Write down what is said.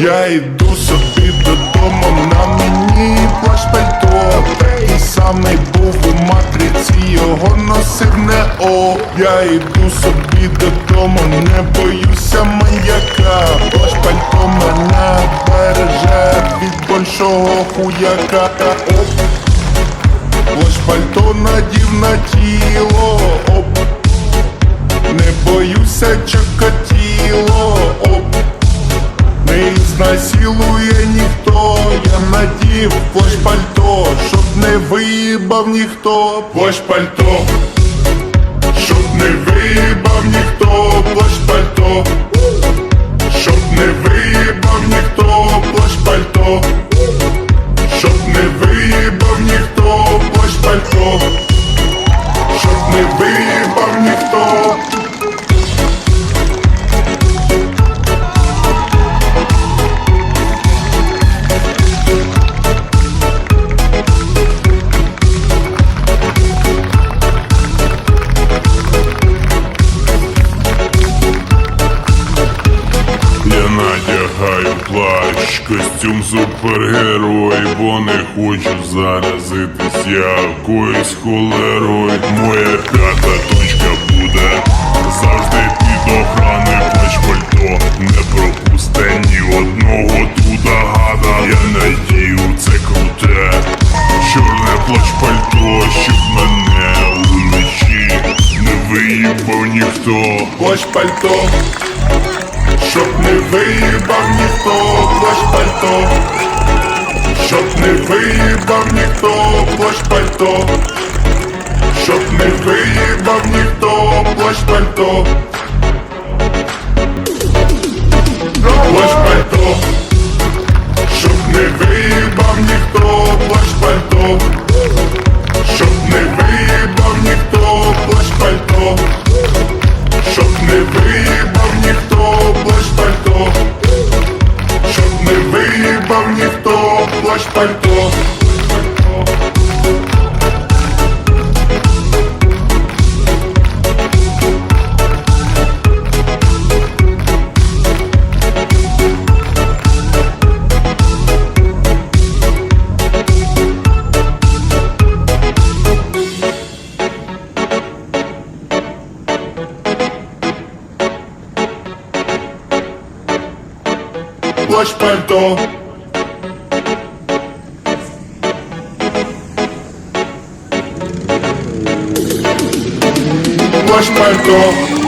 Я йду собі додому, на мені плащ пальто. Такий самий був у матриці, його носив не о. Я йду собі додому, не боюся маньяка. Плащ пальто мене береже від большого хуяка. Оп. Плащ пальто надів на тіло. Оп. Не боюся чокатіло Не ніхто, я надів плащ пальто, щоб не виїбав ніхто, плащ пальто, щоб не виїбав ніхто, плащ пальто, надягаю плащ, костюм супергерой, бо не хочу заразитись якоюсь холерою. Моя п'ята точка буде завжди під охрани плащ пальто. Не пропусте ні одного туда гада. Я надію це круте, чорне плащ пальто, щоб мене уночі не виїбав ніхто. Плащ пальто. Щоб не виїбав ніхто плащ пальто, щоб не виїбав ніхто плащ пальто, щоб не виїбав ніхто плащ пальто. Ніхто плащ пальто. Плащ пальто. Плащ пальто.